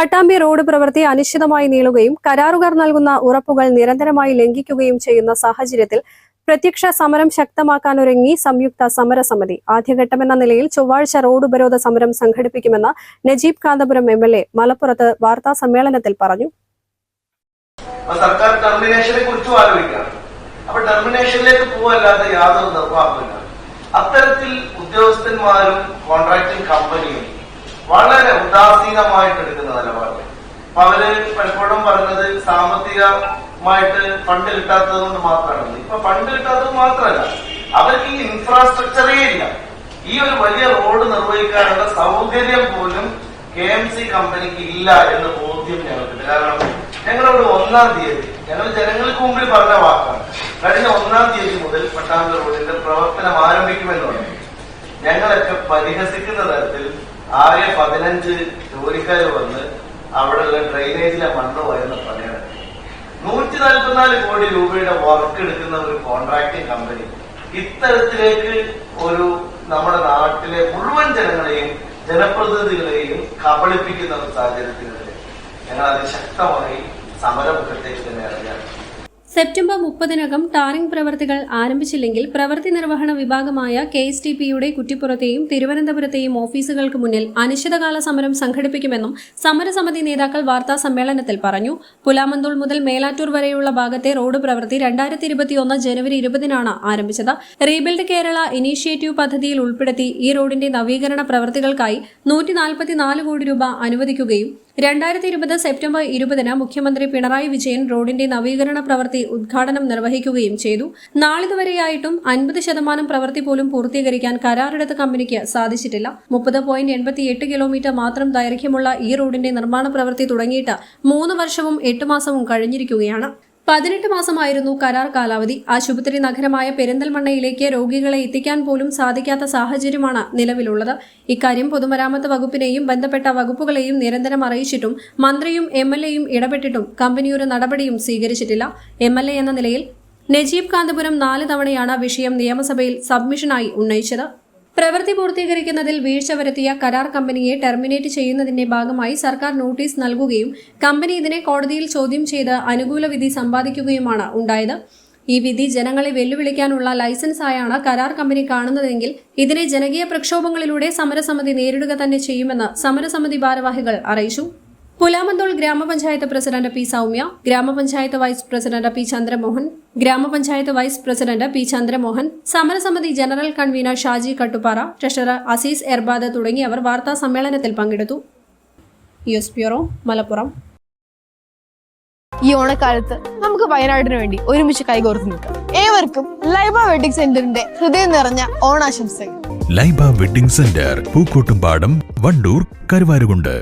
Pattambi road പ്രവൃത്തി അനിശ്ചിതമായി നീളുകയും കരാറുകാർ നൽകുന്ന ഉറപ്പുകൾ നിരന്തരമായി ലംഘിക്കുകയും ചെയ്യുന്ന സാഹചര്യത്തിൽ പ്രത്യക്ഷ സമരം ശക്തമാക്കാനൊരുങ്ങി സംയുക്ത സമരസമിതി. ആദ്യഘട്ടമെന്ന നിലയിൽ ചൊവ്വാഴ്ച റോഡ് ഉപരോധ സമരം സംഘടിപ്പിക്കുമെന്ന് Najeeb Kanthapuram M L A മലപ്പുറത്ത് വാർത്താ സമ്മേളനത്തിൽ പറഞ്ഞു. അപ്പൊ ടെർമിനേഷനിലേക്ക് പോവല്ലാതെ യാതൊരു നിർവാഹമില്ല അത്തരത്തിൽ ഉദ്യോഗസ്ഥന്മാരും കോൺട്രാക്ടിംഗ് കമ്പനിയും വളരെ ഉദാസീനമായിട്ട് എടുക്കുന്ന നിലപാട് അപ്പൊ അവർ പലപ്പോഴും പറഞ്ഞത് സാമ്പത്തികമായിട്ട് ഫണ്ട് കിട്ടാത്തത് കൊണ്ട് മാത്രമാണ്. ഇപ്പൊ ഫണ്ട് കിട്ടാത്തത് മാത്രമല്ല അവർക്ക് ഈ ഇൻഫ്രാസ്ട്രക്ചറേ ഇല്ല. ഈ ഒരു വലിയ റോഡ് നിർവഹിക്കാനുള്ള സൗകര്യം പോലും കെ എം സി കമ്പനിക്ക് ഇല്ല എന്ന് ബോധ്യം ഞങ്ങൾക്കുണ്ട്. കാരണം ഞങ്ങളോട് ഒന്നാം തീയതി ഞങ്ങൾ ജനങ്ങൾക്ക് മുമ്പിൽ പറഞ്ഞ വാക്കാണ്. കഴിഞ്ഞ ഒന്നാം തീയതി മുതൽ പട്ടാമ്പി റോഡിന്റെ പ്രവർത്തനം ആരംഭിക്കുമെന്ന് പറഞ്ഞു ഞങ്ങളൊക്കെ പരിഹസിക്കുന്ന തരത്തിൽ ആകെ പതിനഞ്ച് ജോലിക്കാർ വന്ന് അവിടെയുള്ള ഡ്രെയിനേജിലെ മണ്ണ് വരുന്ന പണിയാണ് നൂറ്റി നാൽപ്പത്തിനാല് കോടി രൂപയുടെ വർക്ക് എടുക്കുന്ന ഒരു കോൺട്രാക്ടിംഗ് കമ്പനി ഇത്തരത്തിലേക്ക് ഒരു നമ്മുടെ നാട്ടിലെ മുഴുവൻ ജനങ്ങളെയും ജനപ്രതിനിധികളെയും കബളിപ്പിക്കുന്ന ഒരു സാഹചര്യത്തിനെതിരെ ഞങ്ങൾ അതിശക്തമായി സമരമുഖത്തേക്ക് തന്നെ സെപ്റ്റംബർ മുപ്പതിനകം ടാറിംഗ് പ്രവർത്തികൾ ആരംഭിച്ചില്ലെങ്കിൽ പ്രവൃത്തി നിർവഹണ വിഭാഗമായ കെ എസ് ടി പിയുടെ കുറ്റിപ്പുറത്തെയും തിരുവനന്തപുരത്തെയും ഓഫീസുകൾക്ക് മുന്നിൽ അനിശ്ചിതകാല സമരം സംഘടിപ്പിക്കുമെന്നും സമരസമിതി നേതാക്കൾ വാർത്താ സമ്മേളനത്തിൽ പറഞ്ഞു. പുലാമന്തോൾ മുതൽ മേലാറ്റൂർ വരെയുള്ള ഭാഗത്തെ റോഡ് പ്രവൃത്തി രണ്ടായിരത്തി ഇരുപത്തിയൊന്ന് ജനുവരി ഇരുപതിനാണ് ആരംഭിച്ചത്. റീബിൽഡ് കേരള ഇനീഷ്യേറ്റീവ് പദ്ധതിയിൽ ഉൾപ്പെടുത്തി ഈ റോഡിന്റെ നവീകരണ പ്രവൃത്തികൾക്കായി നൂറ്റി കോടി രൂപ അനുവദിക്കുകയും രണ്ടായിരത്തി ഇരുപത് സെപ്റ്റംബർ ഇരുപതിന് മുഖ്യമന്ത്രി പിണറായി വിജയൻ റോഡിന്റെ നവീകരണ പ്രവൃത്തി ഉദ്ഘാടനം നിർവഹിക്കുകയും ചെയ്തു. നാളിതുവരെയായിട്ടും അൻപത് ശതമാനം പ്രവൃത്തി പോലും പൂർത്തീകരിക്കാൻ കരാറെടുത്ത കമ്പനിക്ക് സാധിച്ചിട്ടില്ല. മുപ്പത് പോയിന്റ് എൺപത്തിയെട്ട് കിലോമീറ്റർ മാത്രം ദൈർഘ്യമുള്ള ഈ റോഡിന്റെ നിർമ്മാണ പ്രവൃത്തി തുടങ്ങിയിട്ട് മൂന്ന് വർഷവും എട്ട് മാസവും കഴിഞ്ഞിരിക്കുകയാണ്. പതിനെട്ട് മാസമായിരുന്നു കരാർ കാലാവധി. ആശുപത്രി നഗരമായ പെരിന്തൽമണ്ണയിലേക്ക് രോഗികളെ എത്തിക്കാൻ പോലും സാധിക്കാത്ത സാഹചര്യമാണ് നിലവിലുള്ളത്. ഇക്കാര്യം പൊതുമരാമത്ത് വകുപ്പിനെയും ബന്ധപ്പെട്ട വകുപ്പുകളെയും നിരന്തരം അറിയിച്ചിട്ടും മന്ത്രിയും എം എൽ എയും ഇടപെട്ടിട്ടും കമ്പനി ഒരു നടപടിയും സ്വീകരിച്ചിട്ടില്ല. എം എൽ എ എന്ന നിലയിൽ നജീബ് കാന്തപുരം നാല് തവണയാണ് വിഷയം നിയമസഭയിൽ സബ്മിഷനായി ഉന്നയിച്ചത്. പ്രവൃത്തി പൂർത്തീകരിക്കുന്നതിൽ വീഴ്ച വരുത്തിയ കരാർ കമ്പനിയെ ടെർമിനേറ്റ് ചെയ്യുന്നതിന്റെ ഭാഗമായി സർക്കാർ നോട്ടീസ് നൽകുകയും കമ്പനി ഇതിനെ കോടതിയിൽ ചോദ്യം ചെയ്ത് അനുകൂല വിധി സമ്പാദിക്കുകയുമാണ് ഉണ്ടായത്. ഈ വിധി ജനങ്ങളെ വെല്ലുവിളിക്കാനുള്ള ലൈസൻസായാണ് കരാർ കമ്പനി കാണുന്നതെങ്കിൽ ഇതിനെ ജനകീയ പ്രക്ഷോഭങ്ങളിലൂടെ സമരസമിതി നേരിടുക തന്നെ ചെയ്യുമെന്ന് സമരസമിതി ഭാരവാഹികൾ അറിയിച്ചു. പുലാമന്തോൾ ഗ്രാമപഞ്ചായത്ത് പ്രസിഡന്റ് പി സൗമ്യ ഗ്രാമപഞ്ചായത്ത് വൈസ് പ്രസിഡന്റ് പി ചന്ദ്രമോഹൻ ഗ്രാമപഞ്ചായത്ത് വൈസ് പ്രസിഡന്റ് പി ചന്ദ്രമോഹൻ സമരസമിതി general convener Shaji Kattupara treasurer Azeez Erbad തുടങ്ങിയവർ വാർത്താ സമ്മേളനത്തിൽ പങ്കെടുത്തു. News bureau Malappuram. ഈ ഓണക്കാലത്ത് നമുക്ക് വയനാടിന് വേണ്ടി ഒരുമിച്ച് കൈകോർത്ത് നിൽക്കാം. ഏവർക്കും ലൈബ വെഡിങ് സെന്ററിന്റെ ഹൃദയം നിറഞ്ഞ ഓണാശംസകൾ. Laiba wedding centre Pookkottumpadam Wandoor Karuvarakundu.